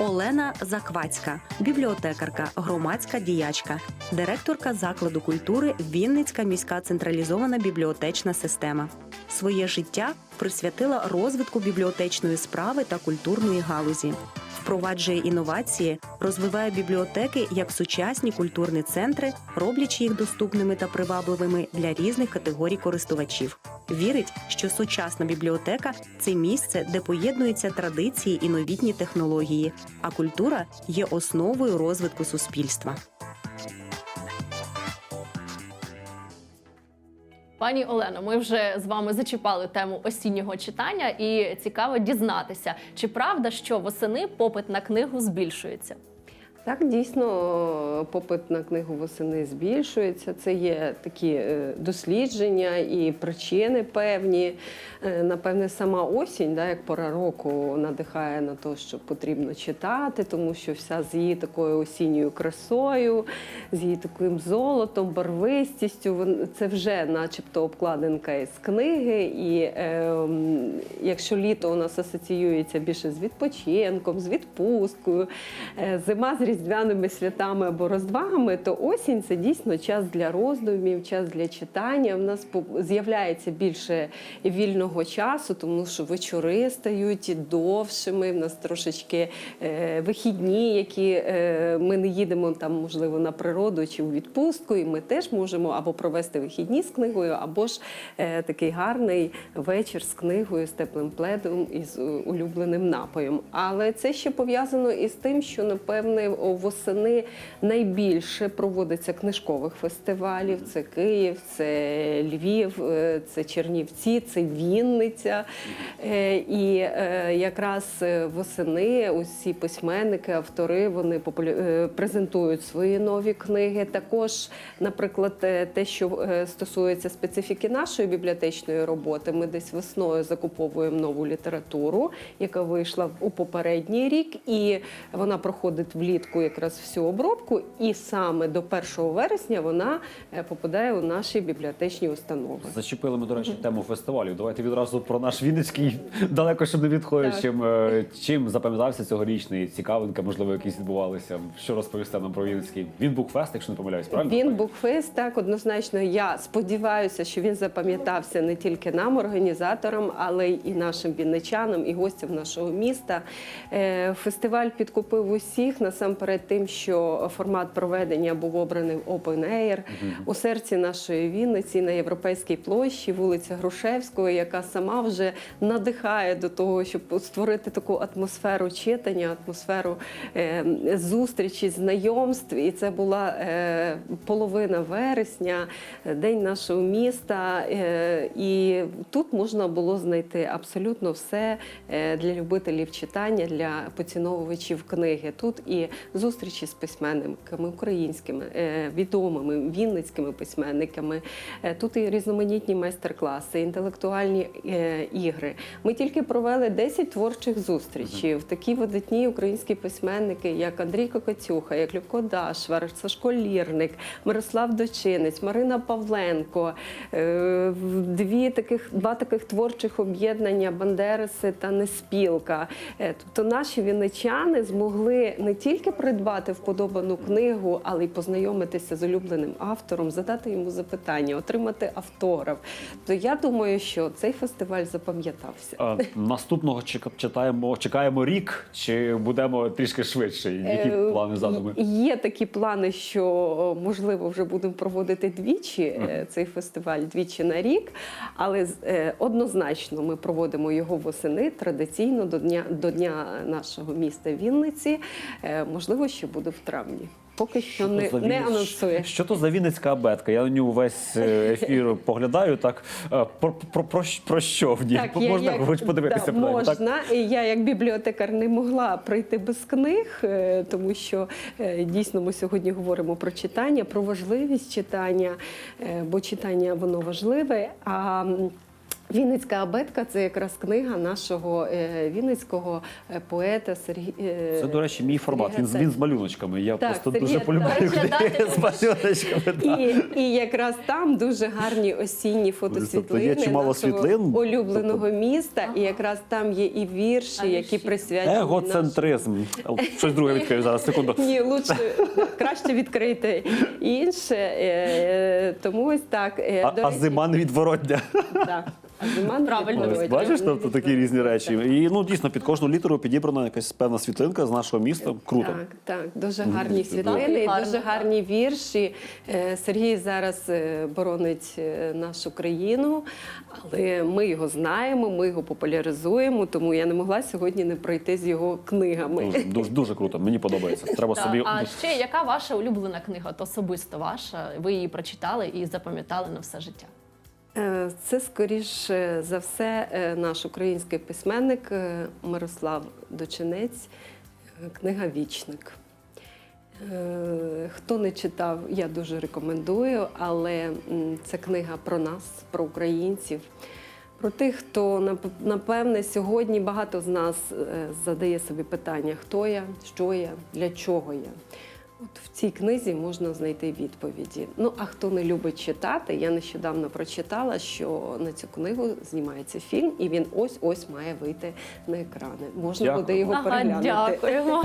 Олена Заквацька, бібліотекарка, громадська діячка, директорка закладу культури Вінницька міська централізована бібліотечна система. Своє життя присвятила розвитку бібліотечної справи та культурної галузі. Впроваджує інновації, розвиває бібліотеки як сучасні культурні центри, роблячи їх доступними та привабливими для різних категорій користувачів. Вірить, що сучасна бібліотека це місце, де поєднуються традиції і новітні технології, а культура є основою розвитку суспільства. Пані Олено, ми вже з вами зачіпали тему осіннього читання, і цікаво дізнатися, чи правда, що восени попит на книгу збільшується? Так, дійсно, попит на книгу восени збільшується. Це є такі е, дослідження і причини певні. Е, Напевне, сама осінь, да, як пора року, надихає на те, що потрібно читати, тому що вся з її такою осінньою красою, з її таким золотом, барвистістю. Це вже, начебто, обкладинка із книги. І е, якщо літо у нас асоціюється більше з відпочинком, з відпусткою, е, зима з різдвяними святами або розвагами, то осінь це дійсно час для роздумів, час для читання. У нас з'являється більше вільного часу, тому що вечори стають довшими. В нас трошечки е, вихідні, які е, ми не їдемо там, можливо, на природу чи у відпустку, і ми теж можемо або провести вихідні з книгою, або ж е, такий гарний вечір з книгою, з теплим пледом і з улюбленим напоєм. Але це ще пов'язано із тим, що напевне восени найбільше проводиться книжкових фестивалів. Це Київ, це Львів, е, це Чернівці, це Вінниця. Е, І е, якраз восени усі письменники, автори вони презентують свої нові книги. Також, наприклад, те, що стосується специфіки нашої бібліотечної роботи, ми десь весною закуповуємо нову літературу, яка вийшла у попередній рік, і вона проходить влітку якраз всю обробку. І саме до 1 вересня вона е, попадає у наші бібліотечні установи. Зачепили ми, до речі, тему фестивалів. Давайте відразу про наш Вінницький, далеко щоб не відходячим. Е, Чим запам'ятався цьогорічний цікавинка, можливо, якісь відбувалися. Що розповісти нам про Вінницький? Він був фест, якщо не помиляюсь, правильно? Він букфест, так однозначно. Я сподіваюся, що він запам'ятався не тільки нам, організаторам, але й нашим вінничанам, і гостям нашого міста. Е, Фестиваль підкупив усіх насамперед тим, що формат проведення був обраний Open Air у серці нашої Вінниці на європейській площі, вулиця Грушевського, яка сама вже надихає до того, щоб створити таку атмосферу читання, атмосферу е, зустрічі, знайомств. І це була е, половина вересня, день нашого міста. Е, і тут можна було знайти абсолютно все для любителів читання, для поціновувачів книги. Тут і зустрічі з письменниками українськими, е, відомими вінницькими письменниками. Е, Тут і різноманітні майстер-класи, інтелектуальні е, ігри. Ми тільки провели 10 творчих зустрічей. Такі видатні українські письменники, як Андрій Кокотюха, як Любко Дашвар, Сашко Лірник, Мирослав Дочинець, Марина Павленко. Дві таких, два таких творчих об'єднання Бандериси та Неспілка. Тобто наші вінничани змогли не тільки придбати вподобану книгу, але й познайомитися з улюбленим автором, задати йому запитання, отримати автограф. То я думаю, що цей фестиваль запам'ятався. А, наступного чека- читаємо, чекаємо рік, чи будемо трішки швидше? Які Е, плани задуми? Є такі плани, що можливо вже будемо проводити двічі е, цей фестиваль двічі на рік, але е, однозначно ми проводимо його восени традиційно до дня до дня нашого міста Вінниці. Е, Можливо, ще буде в травні. Поки що то не, за не анонсує. Що то за Вінницька абетка? Я на нього весь е, ефір поглядаю. Так е, про, про, про, про що в ній? я можна як- хоч подивитися да, принаймні, так? І я як бібліотекар не могла прийти без книг, е, тому що дійсно ми сьогодні говоримо про читання, про важливість читання, бо читання воно важливе. А Вінницька абетка це якраз книга нашого е, вінницького е, поета Сергія. Це, до речі, мій формат. Він, з- він з малюночками. Я Так, просто Сергія, дуже полюбляю так. книги з малюночками. так. І, і якраз там дуже гарні осінні Тобто є фотосвітлини чимало нашого світлин. улюбленого Тобто- міста. І якраз там є і вірші, А які вірші? присвячені нашому Егоцентризм. Щось друге відкрию зараз, секунду. Ні, лучше краще відкрити інше. Е, Тому ось так. Е, А, до а зима невідворотня. так. Правильно. Ось, бачиш, тобто такі різні речі. І ну дійсно під кожну літеру підібрана якась певна світлинка з нашого міста. Круто. Так, так, дуже гарні світлини, і дуже гарні вірші. Е, Сергій зараз е, боронить е, нашу країну, але ми його знаємо, ми його популяризуємо, тому я не могла сьогодні не пройти з його книгами. Дуже, дуже, дуже круто. Мені подобається. Треба Так, собі. А ще яка ваша улюблена книга? От особисто ваша? Ви її прочитали і запам'ятали на все життя? Е, Це скоріш е, за все е, наш український письменник е, Мирослав Дочинець, книга Вічник. Хто не читав, я дуже рекомендую, але це книга про нас, про українців, про тих, хто напевне сьогодні багато з нас задає собі питання, хто я, що я, для чого я. От в цій книзі можна знайти відповіді. Ну а хто не любить читати, я нещодавно прочитала, що на цю книгу знімається фільм, і він ось ось має вийти на екрани. Можна Дякую. буде його Ага, переглянути. дякуємо.